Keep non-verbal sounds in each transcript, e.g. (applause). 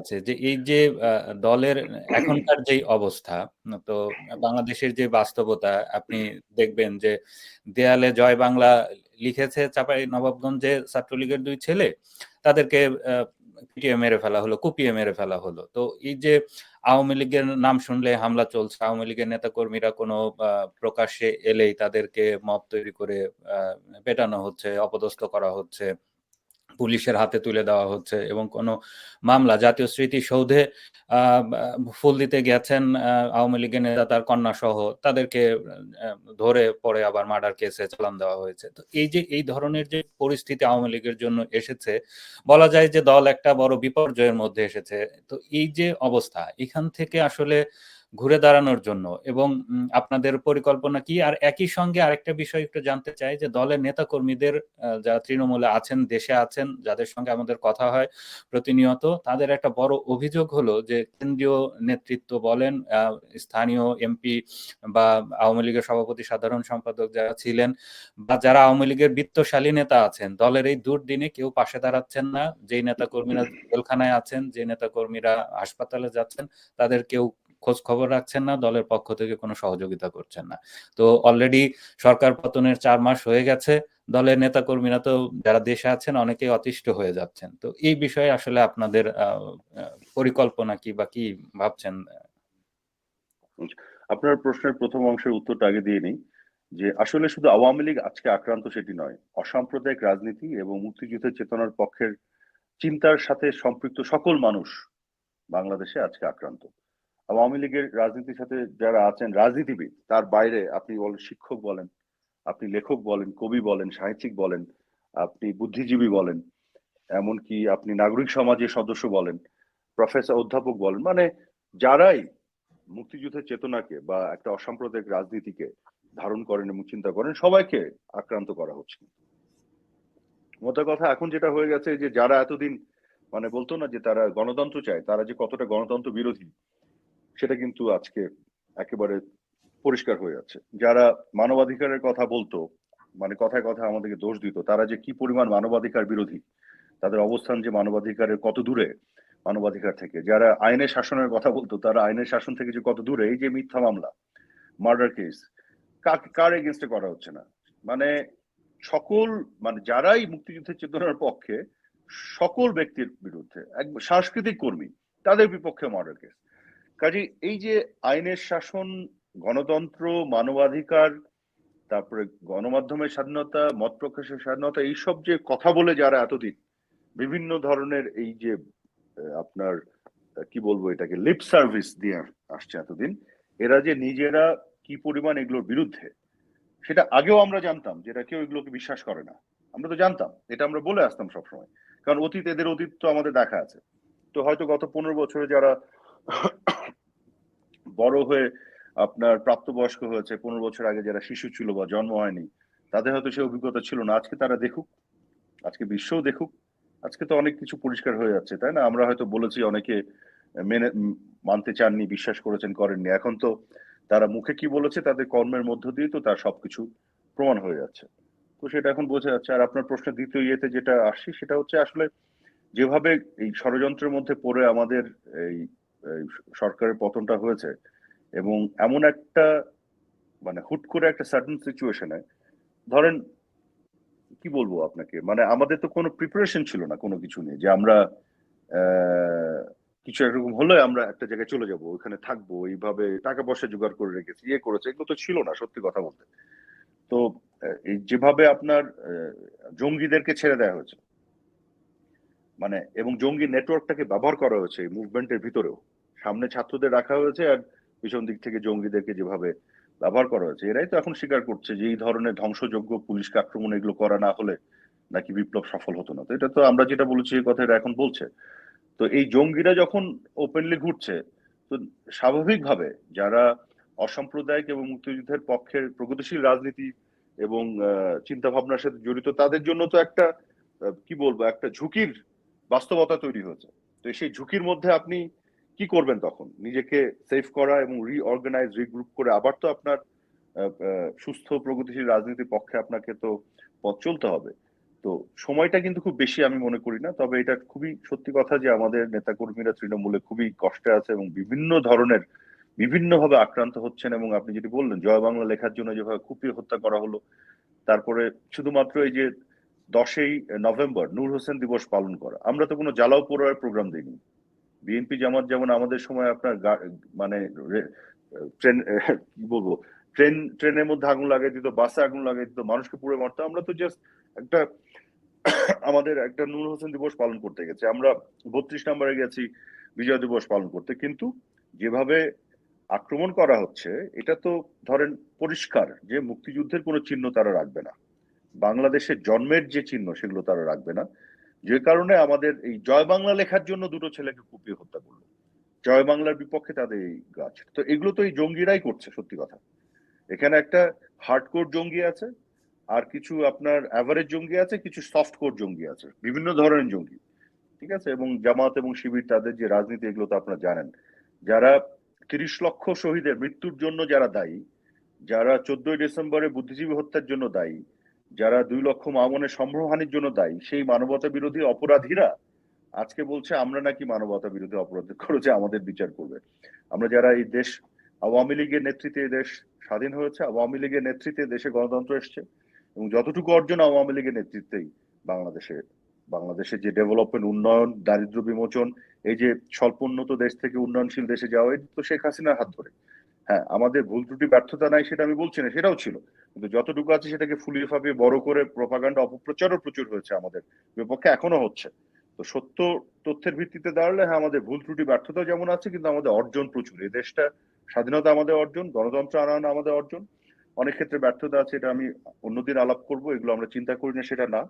আছে যে, এই যে দলের এখনকার যেই অবস্থা, তো বাংলাদেশের যে বাস্তবতা, আপনি দেখবেন যে, দেয়ালে জয় বাংলা লিখেছে চাপাই নবাবগঞ্জে ছাত্রলীগের দুই ছেলে, তাদেরকে পিটিয়ে মেরে ফেলা হলো, কুপিয়ে মেরে ফেলা হলো। তো এই যে, আওয়ামী লীগের নাম শুনলে হামলা চলছে, আওয়ামী লীগের নেতাকর্মীরা কোনো প্রকাশ্যে এলেই তাদেরকে মব তৈরি করে পেটানো হচ্ছে, অপদস্থ করা হচ্ছে। পুলিশের হাতে তুলে দেওয়া হচ্ছে এবং কোনো মামলা, জাতীয় স্মৃতিসৌধে ফুল দিতে গেছেন আওয়ামী লীগের নেতা, তার কন্যা সহ তাদেরকে ধরে পরে আবার মার্ডার কেসে চালান দেওয়া হয়েছে। তো এই যে, এই ধরনের যে পরিস্থিতি আওয়ামী লীগের জন্য এসেছে, বলা যায় যে দল একটা বড় বিপর্যয়ের মধ্যে এসেছে। তো এই যে অবস্থা, এখান থেকে আসলে ঘুরে দাঁড়ানোর জন্য। এবং আপনাদের পরিকল্পনা কি? আর একই সঙ্গে আরেকটা বিষয় একটু জানতে চাই যে, দলের নেতা কর্মীদের যারা তৃণমূলে আছেন, দেশে আছেন, যাদের সঙ্গে আমাদের কথা হয় প্রতিনিয়ত, তাদের একটা বড় অভিযোগ হলো যে, কেন্দ্রীয় নেতৃত্ব বলেন স্থানীয় এমপি বা আওয়ামী লীগের সভাপতি, সাধারণ সম্পাদক যারা ছিলেন, বা যারা আওয়ামী লীগের বিত্তশালী নেতা আছেন, দলের এই দুর্দিনে কেউ পাশে দাঁড়াচ্ছেন না। যেই নেতা কর্মীরা জেলখানায় আছেন যে নেতা কর্মীরা হাসপাতালে যাচ্ছেন, তাদের কেউ খোঁজ খবর রাখছেন না, দলের পক্ষ থেকে কোনো সহযোগিতা করছেন না। তো অলরেডি সরকার পতনের চার মাস হয়ে গেছে, দলের নেতা কর্মীরা তো যারা দেশে আছেন অনেকেই অতিষ্ঠ হয়ে যাচ্ছেন। তো এই বিষয়ে আসলে আপনাদের পরিকল্পনা কি বা কি ভাবছেন? আপনার প্রশ্নের প্রথম অংশের উত্তরটা আগে দিয়ে নেই, যে আসলে শুধু আওয়ামী লীগ আজকে আক্রান্ত সেটি নয়, অসাম্প্রদায়িক রাজনীতি এবং মুক্তিযুদ্ধের চেতনার পক্ষের চিন্তার সাথে সম্পৃক্ত সকল মানুষ বাংলাদেশে আজকে আক্রান্ত। আওয়ামী লীগের রাজনীতির সাথে যারা আছেন, রাজনীতিবিদ, তার বাইরে আপনি বলেন, শিক্ষক বলেন, আপনি লেখক বলেন, কবি বলেন, সাহিত্যিক বলেন, আপনি বুদ্ধিজীবী বলেন, এমনকি আপনি নাগরিক সমাজের সদস্য বলেন, প্রফেসর, অধ্যাপক বলেন মানে যারাই মুক্তিযুদ্ধের চেতনাকে বা একটা অসাম্প্রদায়িক রাজনীতিকে ধারণ করেন এবং চিন্তা করেন, সবাইকে আক্রান্ত করা হচ্ছে। মোটা কথা, এখন যেটা হয়ে গেছে যে যারা এতদিন মানে বলতো না যে তারা গণতন্ত্র চায়, তারা যে কতটা গণতন্ত্র বিরোধী সেটা কিন্তু আজকে একেবারে পরিষ্কার হয়ে যাচ্ছে। যারা মানবাধিকারের কথা বলতো মানে কথায় কথা আমাদেরকে দোষ দিত, তারা যে কি পরিমাণ মানবাধিকার বিরোধী, তাদের অবস্থান যে মানবাধিকারের কত দূরে, মানবাধিকার থেকে। যারা আইনের শাসনের কথা বলতো, তারা আইনের শাসন থেকে যে কত দূরে, এই যে মিথ্যা মামলা মার্ডার কেস কার এগেনস্টে করা হচ্ছে না? মানে সকল মানে যারাই মুক্তিযুদ্ধের চেতনার পক্ষে, সকল ব্যক্তির বিরুদ্ধে, এক সাংস্কৃতিক কর্মী, তাদের বিপক্ষে মার্ডার কেস কাজে এই যে আইনের শাসন, গণতন্ত্র, মানবাধিকার, তারপরে গণমাধ্যমের স্বাধীনতা, মত প্রকাশের স্বাধীনতা, এইসব যে কথা বলে যারা এতদিন, বিভিন্ন ধরনের এই যে আপনার কি বলব এটাকে লিপ সার্ভিস দিয়ে আসছে এতদিন, এরা যে নিজেরা কি পরিমাণ এগুলোর বিরুদ্ধে, সেটা আগেও আমরা জানতাম যেটা কেউ এগুলোকে বিশ্বাস করে না। আমরা তো জানতাম, এটা আমরা বলে আসতাম সবসময়, কারণ অতীত, এদের অতীত তো আমাদের দেখা আছে। তো হয়তো গত পনেরো বছরে যারা বড় হয়ে আপনার প্রাপ্তবয়স্ক হয়েছে, পনেরো বছর আগে যারা শিশু ছিল বা জন্ম হয়নি, তাদের হয়তো সে অভিজ্ঞতা ছিল না। আজকে তারা দেখুক, আজকে বিশ্বও দেখুক, আজকে তো অনেক কিছু পরিষ্কার হয়ে যাচ্ছে, তাই না? আমরা হয়তো বলেছি অনেকে মেনে, মানতে চাননি, বিশ্বাস করেছেন, করেননি। এখন তো তারা মুখে কি বলেছে, তাদের কর্মের মধ্য দিয়ে তো তার সবকিছু প্রমাণ হয়ে যাচ্ছে। তো সেটা এখন বোঝা যাচ্ছে। আর আপনার প্রশ্নের দ্বিতীয় ইয়েতে যেটা আসছি, সেটা হচ্ছে আসলে যেভাবে এই ষড়যন্ত্রের মধ্যে পড়ে আমাদের এই সরকারের পতনটা হয়েছে এবং এমন একটা মানে হুট করে একটা সার্টেন সিচুয়েশনে ধরেন কি বলব আপনাকে? মানে আমাদের তো কোনো প্রিপারেশন ছিল না কোনো কিছু নিয়ে যে আমরা কিছু একরকম হলে আমরা একটা জায়গায় চলে যাব, ওইখানে থাকব, এইভাবে টাকা পয়সা জোগাড় করে রেখেছি ইয়ে করেছে, এগুলো তো ছিল না সত্যি কথা বলতে। তো, এই যেভাবে আপনার জঙ্গিদেরকে ছেড়ে দেওয়া হয়েছে মানে এবং জঙ্গি নেটওয়ার্কটাকে ব্যবহার করা হয়েছে এই মুভমেন্টের ভিতরেও সামনে ছাত্রদের রাখা হয়েছে আর পিছন দিক থেকে জঙ্গিদেরকে যেভাবে ব্যবহার করা হয়েছে, এরাই তো এখন স্বীকার করছে যে এই ধরনের ধ্বংসযোগ্য পুলিশকে আক্রমণ এগুলো করা না হলে নাকি বিপ্লব সফল হতো না। তো এটা তো আমরা যেটা বলেছি, এই কথা এখন বলছে। তো এই জঙ্গিরা যখন ওপেনলি ঘুরছে, তো স্বাভাবিকভাবে যারা অসাম্প্রদায়িক এবং মুক্তিযুদ্ধের পক্ষের প্রগতিশীল রাজনীতি এবং চিন্তা ভাবনার সাথে জড়িত, তাদের জন্য তো একটা কি বলব, একটা ঝুঁকির বাস্তবতা তৈরি হয়েছে। তো সেই ঝুঁকির মধ্যে আপনি কি করবেন তখন? নিজেকে সেফ করা এবং রিঅর্গানাইজ রিগ্রুপ করে আবার তো আপনার সুস্থ প্রগতিশীল রাজনীতির পক্ষে আপনাকে তো পথ চলতে হবে। তো সময়টা কিন্তু খুব বেশি আমি মনে করি না, তবে এটা খুবই সত্যি কথা যে আমাদের নেতাকর্মীরা তৃণমূলে খুবই কষ্টে আছে এবং বিভিন্ন ধরনের বিভিন্নভাবে আক্রান্ত হচ্ছেন এবং আপনি যেটি বললেন, জয় বাংলা লেখার জন্য যেভাবে কুপিয়ে হত্যা করা হলো, তারপরে শুধুমাত্র এই যে দশই নভেম্বর, নূর হোসেন দিবস পালন করা, আমরা তো কোনো জ্বালাও পোড়ার প্রোগ্রাম দিইনি। বিএনপি জামাত যেমন আমাদের সময় আপনার মানে ট্রেন, (laughs) কি বলব, ট্রেন, ট্রেনের মধ্যে আগুন লাগিয়ে দিত, বাসে আগুন লাগিয়ে দিত, মানুষকে পুড়ে মারতো। আমরা তো জাস্ট একটা, (coughs) আমাদের একটা নূর হোসেন দিবস পালন করতে গেছে। আমরা বত্রিশ নম্বরে গেছি বিজয় দিবস পালন করতে। কিন্তু যেভাবে আক্রমণ করা হচ্ছে, এটা তো ধরেন পরিষ্কার যে মুক্তিযুদ্ধের কোনো চিহ্ন তারা রাখবে না। বাংলাদেশের জন্মের যে চিহ্ন সেগুলো তারা রাখবে না। যে কারণে আমাদের এই জয় বাংলা লেখার জন্য দুটো ছেলেকে কুপিয়ে হত্যা করল। জয় বাংলার বিপক্ষে তাদের এই গাছ। তো এগুলো তো এই জঙ্গিরাই করছে, সত্যি কথা। এখানে একটা হার্ডকোর জঙ্গি আছে, আর কিছু আপনার অ্যাভারেজ জঙ্গি আছে, কিছু সফট কোর জঙ্গি আছে, বিভিন্ন ধরনের জঙ্গি, ঠিক আছে? এবং জামাত এবং শিবির, তাদের যে রাজনীতি, এগুলো তো আপনারা জানেন। যারা তিরিশ লক্ষ শহীদের মৃত্যুর জন্য যারা দায়ী, যারা চোদ্দই ডিসেম্বরে বুদ্ধিজীবী হত্যার জন্য দায়ী যারা দুই লক্ষ মামনের সম্ভ্রমহানির জন্য দায়ী, সেই মানবতা বিরোধী অপরাধীরা আজকে বলছে, আমরা নাকি মানবতা বিরোধী অপরাধ করেছে, আমাদের বিচার করবে। আমরা যারা এই দেশ, আওয়ামী লীগের নেতৃত্বে দেশ স্বাধীন হয়েছে, আওয়ামী লীগের নেতৃত্বে দেশে গণতন্ত্র এসছে এবং যতটুকু অর্জন আওয়ামী লীগের নেতৃত্বেই বাংলাদেশে বাংলাদেশের যে ডেভেলপমেন্ট, উন্নয়ন দারিদ্র বিমোচন, এই যে স্বল্পোন্নত দেশ থেকে উন্নয়নশীল দেশে যাওয়া তো শেখ হাসিনার হাত ধরে। হ্যাঁ আমাদের ভুল ত্রুটি, ব্যর্থতা নাই সেটা আমি বলছি না, সেটাও ছিল। কিন্তু যতটুকু আছে সেটাকে ফুলিয়ে ফাপিয়ে বড় করে প্রপাগান্ডা অপপ্রচারও প্রচুর হয়েছে আমাদের বিপক্ষে, এখনও হচ্ছে। তো সত্য তথ্যের ভিত্তিতে দাঁড়ালে হ্যাঁ আমাদের ভুল ত্রুটি ব্যর্থতা যেমন আছে, কিন্তু আমাদের অর্জন প্রচুর। এই দেশটা স্বাধীনতা আমাদের অর্জন, গণতন্ত্র আনানো আমাদের অর্জন। অনেক ক্ষেত্রে ব্যর্থতা আছে, এটা আমি অন্যদিন আলাপ করব, এগুলো আমরা চিন্তা করি না, সেটা না।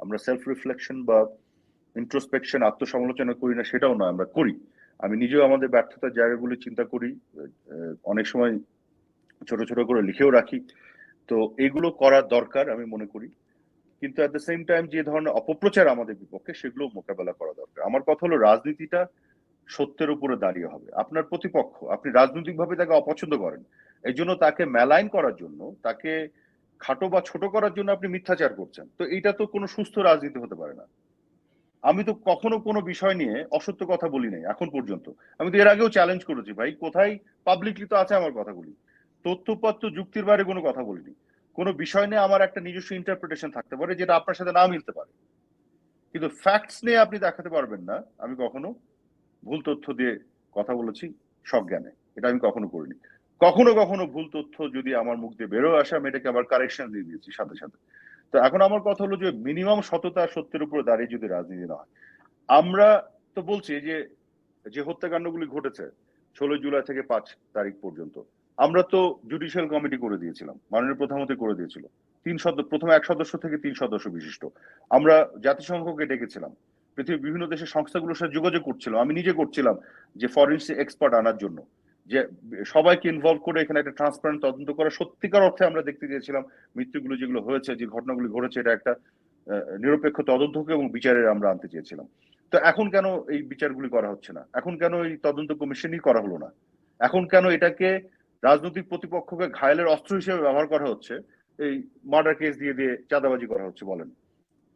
আমরা সেলফ রিফ্লেকশন বা ইন্ট্রোস্পেকশন আত্মসমালোচনা করি না, সেটাও নয়, আমরা করি। আমি নিজেও আমাদের ব্যর্থতার জায়গাগুলি চিন্তা করি অনেক সময় ছোট ছোট করে লিখেও রাখি। তো এগুলো করার দরকার আমি মনে করি। কিন্তু অ্যাট দ্য সেম টাইম যে ধরনের অপপ্রচার আমাদের বিপক্ষে, সেগুলো মোকাবেলা করা দরকার। আমার কথা হলো রাজনীতিটা সত্যের উপরে দাঁড়িয়ে হবে। আপনার প্রতিপক্ষ, আপনি রাজনৈতিকভাবে তাকে অপছন্দ করেন। এই জন্য তাকে মেলাইন করার জন্য, তাকে খাটো বা ছোট করার জন্য আপনি মিথ্যাচার করছেন। তো এইটা তো কোনো সুস্থ রাজনীতি হতে পারে না। আমি তো কখনো কোনো বিষয় নিয়ে অসত্য কথা বলি নাই, এখন পর্যন্ত। আমি তো এর আগেও চ্যালেঞ্জ করেছি, ভাই, কোথায় পাবলিকলি তো আছে আমার কথাগুলি। তথ্যপত্র যুক্তির বাইরে কোনো কথা বলিনি। কোনো বিষয় নিয়ে আমার একটা নিজস্ব ইন্টারপ্রিটেশন থাকতে পারে, যেটা আপনার সাথে না মিলতে পারে। কিন্তু ফ্যাক্টস নিয়ে আপনি দেখাতে পারবেন না, আমি কখনো ভুল তথ্য দিয়ে কথা বলেছি সজ্ঞানে। এটা আমি কখনো করিনি। কখনো কখনো ভুল তথ্য যদি আমার মুখ দিয়ে বেরো আসে, আমি এটাকে আবার কারেকশন দিয়ে দিয়েছি সাথে সাথে। তো এখন আমার কথা হলো যে মিনিমাম সততা সত্যের উপরে দাঁড়িয়ে যদি রাজনীতি না হয়, আমরা তো বলছি যে যে হত্যাকাণ্ডগুলি ঘটেছে ষোলো জুলাই থেকে পাঁচ তারিখ পর্যন্ত, আমরা তো জুডিশিয়াল কমিটি করে দিয়েছিলাম, মাননীয় প্রধানমন্ত্রী করে দিয়েছিল, তিন সদস্য প্রথম এক সদস্য থেকে তিন সদস্য বিশিষ্ট, আমরা জাতিসংঘকে ডেকেছিলাম, পৃথিবীর বিভিন্ন দেশের সংস্থাগুলোর সাথে যোগাযোগ করছিলাম আমি নিজে করছিলাম যে ফরেন্সিক এক্সপার্ট আনার জন্য যে সবাইকে ইনভলভ করে এখানে একটা ট্রান্সপারেন্ট তদন্ত করা, সত্যিকার অর্থে আমরা দেখতে চেয়েছিলাম মৃত্যুগুলো যেগুলো হয়েছে, যে ঘটনাগুলি ঘটেছে, এটা একটা নিরপেক্ষ তদন্তকে এবং বিচারের আমরা আনতে চেয়েছিলাম। তো এখন কেন এই বিচারগুলি করা হচ্ছে না? এখন কেন এই তদন্ত কমিশনই করা হলো না? এখন কেন এটাকে রাজনৈতিক প্রতিপক্ষকে ঘায়েলের অস্ত্র হিসেবে ব্যবহার করা হচ্ছে? এই মার্ডার কেস দিয়ে দিয়ে চাঁদাবাজি করা হচ্ছে বলেন।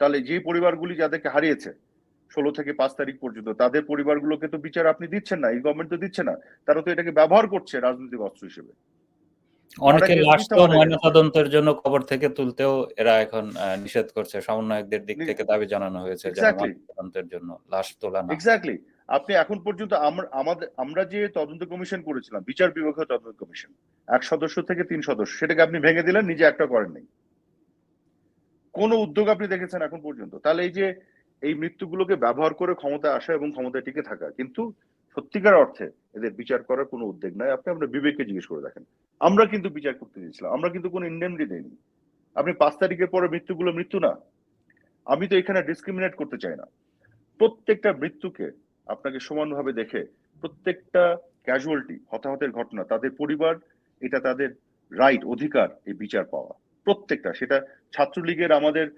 তাহলে যে পরিবারগুলি যাদেরকে হারিয়েছে ষোলো থেকে পাঁচ তারিখ পর্যন্ত। তাদের পরিবারগুলোকে তো বিচার আপনি দিচ্ছেন না এই গভর্নমেন্ট তো দিচ্ছে না। তারা তো এটাকে ব্যবহার করছে রাজনৈতিক অস্ত্র হিসেবে। অনেকে লাশ তো ময়নাতদন্তের জন্য কবর থেকে তুলতেও এরা এখন নিষেধ করছে। সমন্বয়কদের দিক থেকে দাবি জানানো হয়েছে জন্য লাশ তোলা না এক্স্যাক্টলি আপনি এখন পর্যন্ত আমরা আমাদের আমরা যে তদন্ত কমিশন করেছিলাম বিচার বিভাগীয় তদন্ত কমিশন এক সদস্য থেকে তিন সদস্য সেটাকে আপনি ভেঙে দিলেন নিজে একটা করেন নাই। কোন উদ্যোগ আপনি দেখেছেন এখন পর্যন্ত? তাহলে এই যে এই মৃত্যুগুলোকে ব্যবহার করে ক্ষমতা আসা এবং ক্ষমতায় টিকে থাকা। কিন্তু সত্যিকার অর্থে এদের বিচার করার কোনো উদ্যোগ নাই। আপনি আপনার বিবেককে জিজ্ঞেস করে দেখেন। আমরা কিন্তু বিচার করতে দিয়েছিলাম। আমরা কিন্তু কোনো ইন্ডেমনি দেইনি। আপনি পাঁচ তারিখের পরে মৃত্যুগুলো মৃত্যু না। আমি তো এখানে ডিসক্রিমিনেট করতে চাই না। প্রত্যেকটা মৃত্যুকে আপনাকে সমানভাবে দেখে প্রত্যেকটা ক্যাজুয়ালিটি হতাহতের ঘটনা, তাদের পরিবার, এটা তাদের রাইট অধিকার, এই বিচার পাওয়া। প্রত্যেকটা। সেটা ছাত্রলীগের আমাদের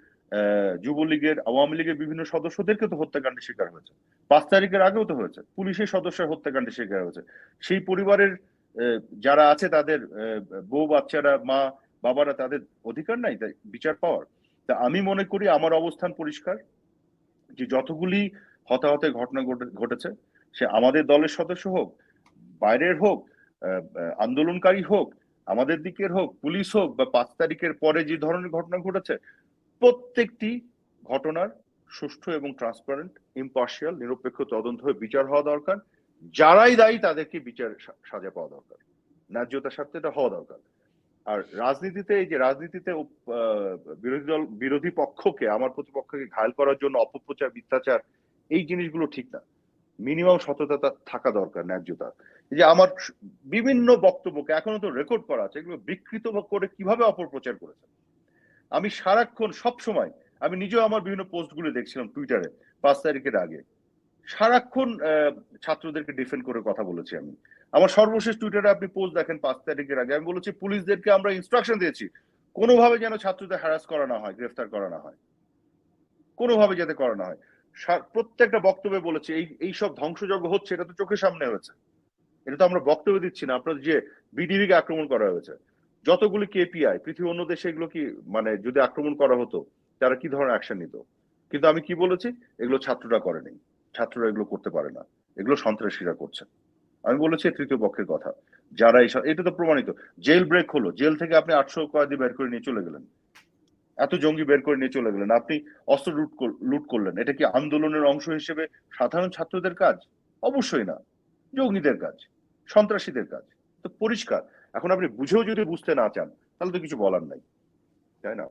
যুবলীগের, আওয়ামী লীগের বিভিন্ন সদস্যদেরকে তো হত্যাকাণ্ডের শিকার হয়েছে। পাঁচ তারিখের আগেও তো হয়েছে। পুলিশের সদস্যের হত্যাকাণ্ডের শিকার হয়েছে। সেই পরিবারের যারা আছে তাদের বউ, বাচ্চারা, মা, বাবারা তাদের অধিকার নাই, তাই বিচার পাওয়ার। তা আমি মনে করি আমার অবস্থান পরিষ্কার, যে যতগুলি হতাহতের ঘটনা ঘটে- ঘটেছে, সে আমাদের দলের সদস্য হোক, বাইরের হোক আন্দোলনকারী হোক, আমাদের দিকের হোক, পুলিশ হোক, বা পাঁচ তারিখের পরে যে ধরনের ঘটনা ঘটেছে প্রত্যেকটি ঘটনার সুষ্ঠু এবং ট্রান্সপারেন্ট ইম্পার্শিয়াল নিরপেক্ষ তদন্ত হয়ে বিচার হওয়া দরকার। যারাই দায়ী, তাদেরকে বিচার সাজা পাওয়া দরকার। ন্যায্যতার স্বার্থে এটা হওয়া দরকার। আর রাজনীতিতে, এই যে রাজনীতিতে বিরোধী দল, বিরোধী পক্ষকে, আমার প্রতিপক্ষকে ঘায়ল করার জন্য অপপ্রচার, মিথ্যাচার, এই জিনিসগুলো ঠিক না। মিনিমাম সততা থাকা দরকার, ন্যায্যতা। এই যে আমার বিভিন্ন বক্তব্যকে এখনও তো রেকর্ড করা আছে, এগুলো বিকৃত করে কীভাবে অপপ্রচার করেছে আমি সারাক্ষণ সব সময় আমি নিজেও আমার বিভিন্ন পোস্টগুলো দেখছিলাম টুইটারে পাঁচ তারিখের আগে। সারাক্ষণ ছাত্রদেরকে ডিফেন্ড করে কথা বলেছি আমি। আমার সর্বশেষ টুইটারে আপনি পোস্ট দেখেন পাঁচ তারিখের আগে, আমি বলেছি পুলিশদেরকে আমরা ইনস্ট্রাকশন দিয়েছি, কোনোভাবে যেন ছাত্রদের হ্যারাস করা না হয়, গ্রেফতার করা না হয়। কোনোভাবে যাতে করা না হয়। প্রত্যেকটা বক্তব্যে বলেছে, এই এই সব ধ্বংসযজ্ঞ হচ্ছে, এটা তো চোখের সামনে হয়েছে। এটা তো আমরা বক্তব্য দিচ্ছি না আপনার যে বিডিবি কে আক্রমণ করা হয়েছে। যতগুলি কেপিআই পৃথিবীর অন্য দেশে এগুলো কি মানে যদি আক্রমণ করা হতো, তারা কি ধরনের অ্যাকশন নিত? কিন্তু আমি কি বলেছি? এগুলো ছাত্ররা করেনি। ছাত্ররা এগুলো করতে পারে না। এগুলো সন্ত্রাসীরা করছে। আমি বলেছি তৃতীয় পক্ষের কথা। যারা এইসব এটা তো প্রমাণিত। জেল ব্রেক হলো। জেল থেকে আপনি আটশো কয়েদি বের করে নিয়ে চলে গেলেন। এত জঙ্গি বের করে নিয়ে চলে গেলেন। আপনি অস্ত্র লুট লুট করলেন। এটা কি আন্দোলনের অংশ হিসেবে সাধারণ ছাত্রদের কাজ? অবশ্যই না। জঙ্গিদের কাজ। সন্ত্রাসীদের কাজ। তো পরিষ্কার। এখন আপনি বুঝেও যদি বুঝতে না চান তাহলে তো কিছু বলার নাই। তাই না?